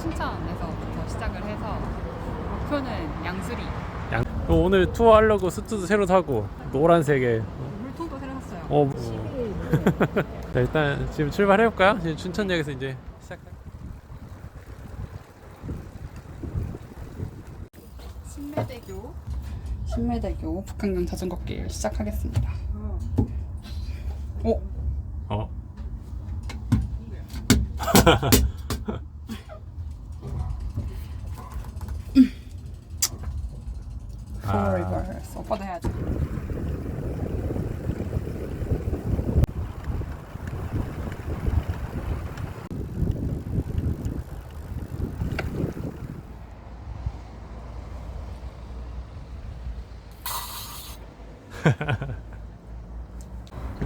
춘천에서부터 시작을 해서 목표는 양수리 양... 오늘 투어 하려고 수트도 새로 사고 노란색에 물통도 새로 샀어요. 어, 자, 일단 지금 출발해 볼까요? 지금 춘천역에서 이제 시작할. 신매대교 신매대교 북한강 자전거길 시작하겠습니다. 오 어. 아. 리버스 오빠도 해야지.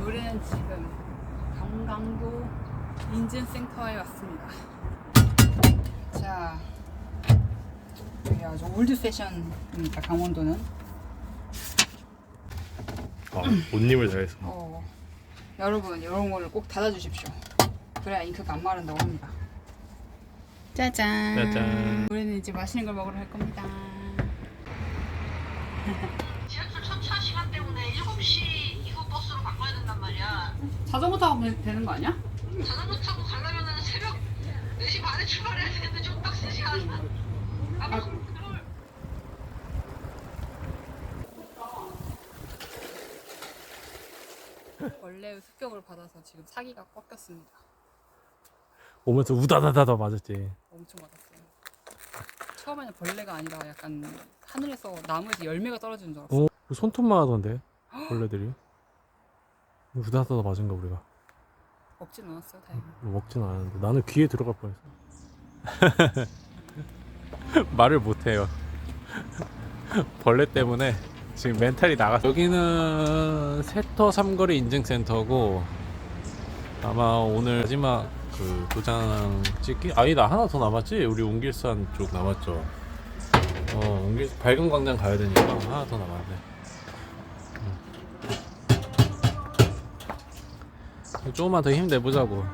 우리는 지금 경강도 인증센터에 왔습니다. 자, 여기 아주 올드 패션입니다. 강원도는. 어, 옷 입을 잘했어. 어, 여러분 이런 거를 꼭 닫아주십시오. 그래야 잉크가 안 마른다고 합니다. 짜잔. 짜잔. 우리는 이제 맛있는 걸 먹으러 갈 겁니다. 지하철 첫차 시간 때문에 7시 이후 버스로 바꿔야 된단 말이야. 자전거 타고 가면 되는 거 아니야? 자전거 타고 가려면 새벽 4시 반에 출발해야 되는데 좀 빡세지 않아? 원래 습격을 받아서 지금 사기가 꺾였습니다. 오면서 우다다다다 맞았지. 엄청 맞았어요. 처음에는 벌레가 아니라 약간 하늘에서 나무에서 열매가 떨어지는 줄 알았어. 어, 손톱만 하던데 벌레들이. 우다다다 맞은가 우리가. 먹진 않았어요, 다행히. 먹진 않았는데 나는 귀에 들어갈 뻔했어. 말을 못해요. 벌레 때문에 지금 멘탈이 나갔어. 여기는 세터 삼거리 인증센터고 아마 오늘 마지막 그 도장 찍기 아니다 하나 더 남았지? 우리 웅길산 쪽 남았죠. 어 웅길 밝은 광장 가야 되니까 하나 더 남았네. 음. 조금만 더 힘내보자고.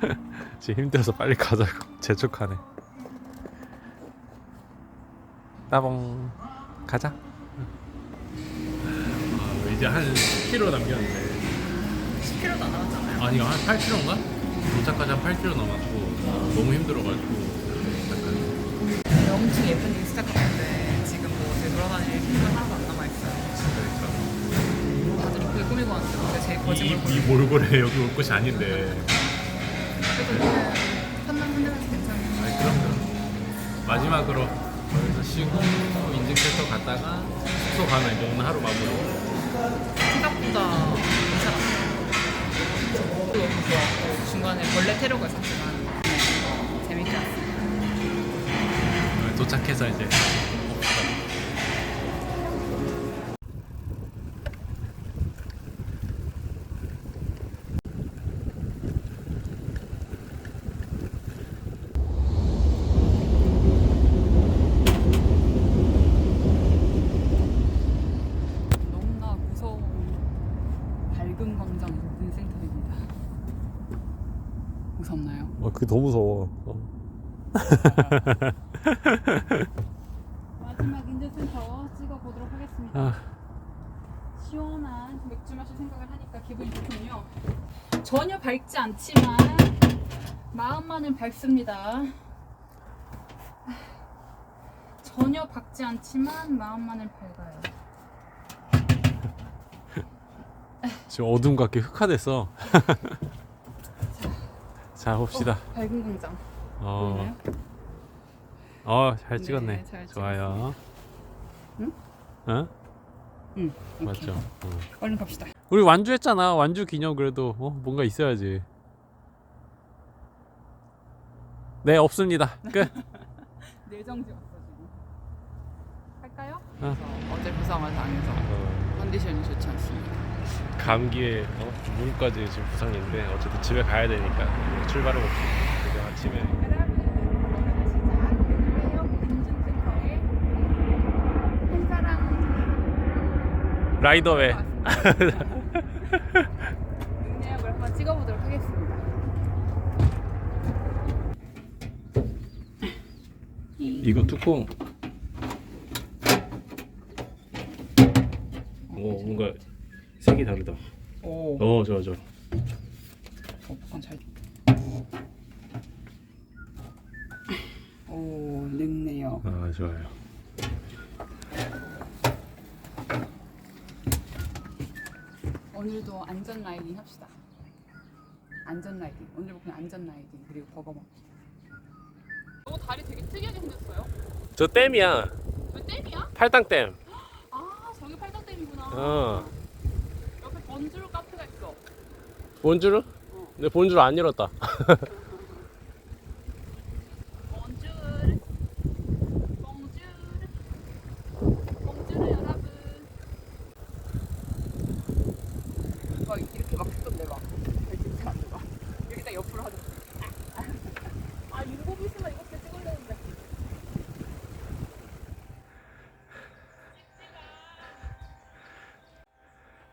지금 힘들어서 빨리 가자고 재촉하네. 따봉 가자. 아, 이제 한 10km 남겼는데. 10kg도 안 남았잖아요. 아니요 한 8km인가? 도착까지 한 8km 남았고 너무 힘들어가지고 약간 엄청 예쁜 게 시작했는데 지금 뭐 어디 돌아다닐 힘은 하나도 안 남아있어요. 다들 예쁘게 꾸미고 왔는데 제일 거짓말 이, 이 몰골에 여기 올 곳이 아닌데 괜찮아요. 아이 그럼 마지막으로 거기서 쉬고 인증센터 갔다가 숙소 가면 이제 오늘 하루 마무리 생각보다 괜찮았어요. 너무 좋았고 중간에 벌레 테러가 있었지만 네, 재밌게 왔어요. 도착해서 이제 너무나 무서운 밝은 광장 인증센터입니다. 무섭나요? 어 그게 더 무서워 어. 마지막 인증센터 찍어보도록 하겠습니다. 아, 시원한 맥주 마실 생각을 하니까 기분이 좋군요. 전혀 밝지 않지만 마음만은 밝습니다. 전혀 밝지 않지만 마음만은 밝아요. 지금 어둠 같게 흑화됐어 자 봅시다 어, 밝은 광장. 어, 보이나요? 어, 잘 네, 찍었네. 잘 좋아요. 응? 어? 응. 맞죠. 어. 얼른 갑시다. 우리 완주 했잖아. 완주 기념 그래도 어, 뭔가 있어야지. 네, 없습니다. 끝. 내정지 왔어 지금. 할까요? 어. 어제 부상을 당해서 어, 컨디션이 좋지 않습니다. 감기에 어? 무릎까지 지금 부상인데 어쨌든 집에 가야 되니까. 아침에 오늘의 시작 외역 인증센터에 한사랑 라이더웨 능력을 한번 찍어보도록 하겠습니다. 이거 뚜껑 오 뭔가 색이 다르다 오, 어 좋아 좋아 어, 그건 잘. 오, 능네요. 아 좋아요 오늘도 안전 라이딩 합시다. 안전 라이딩. 오늘 목표는 안전 라이딩 그리고 버거 먹기. 너 다리 되게 특이하게 생겼어요. 저 댐이야 왜 댐이야? 팔당댐 아, 저기 팔당댐이구나. 어 번줄 카페가 있어. 본주르? 근데 본주르 안 열었다 번줄. 번줄. 번줄 여러분. 막 이렇게 막 했던데 막. 진짜 안 돼. 막. 여기다 옆으로 하자. 아, 윤고비 있으면 이렇게 찍으려는데.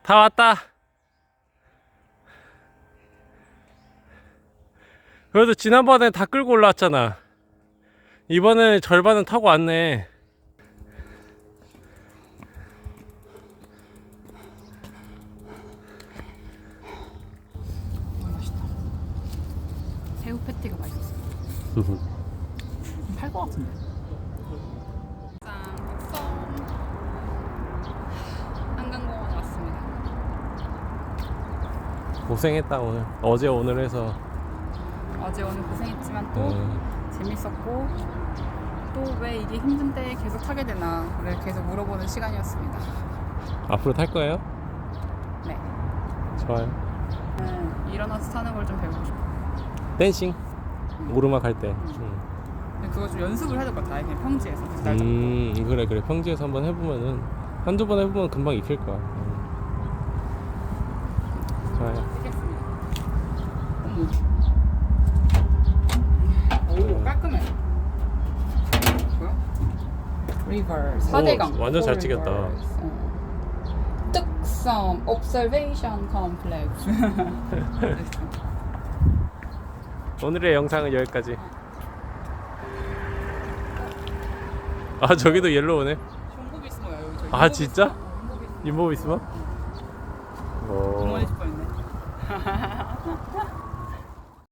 다 왔다 그래도 지난번에 다 끌고 올라왔잖아 이번에 절반은 타고 왔네. 새우 패티가 맛있었어. 팔것 같은데. 한강공원 왔습니다. 고생했다 오늘 어제 오늘 해서 어제 오늘 고생했지만 또 어, 재밌었고 또 왜 이게 힘든데 계속 타게 되나를 계속 물어보는 시간이었습니다. 앞으로 탈 거예요? 네. 좋아요 음, 일어나서 타는 걸 좀 배우고 싶어. 댄싱 오르막 할 때 음. 근데 그거 좀 연습을 해야 될 것 같아. 그냥 평지에서 계속 날 잡고. 음 그래 그래 평지에서 한번 해보면은 한두 번 해보면 금방 익힐 거야 음. 좋아요 찍겠습니다. 어머. 오 깔끔해. 뭐야? 리버 4대강. 완전 잘 찍혔다. 특성 observation complex. 오늘의 영상은 여기까지 아 저기도 옐로우네 종국이 있어요 여기 저기. 아, 진짜? 인보비스만?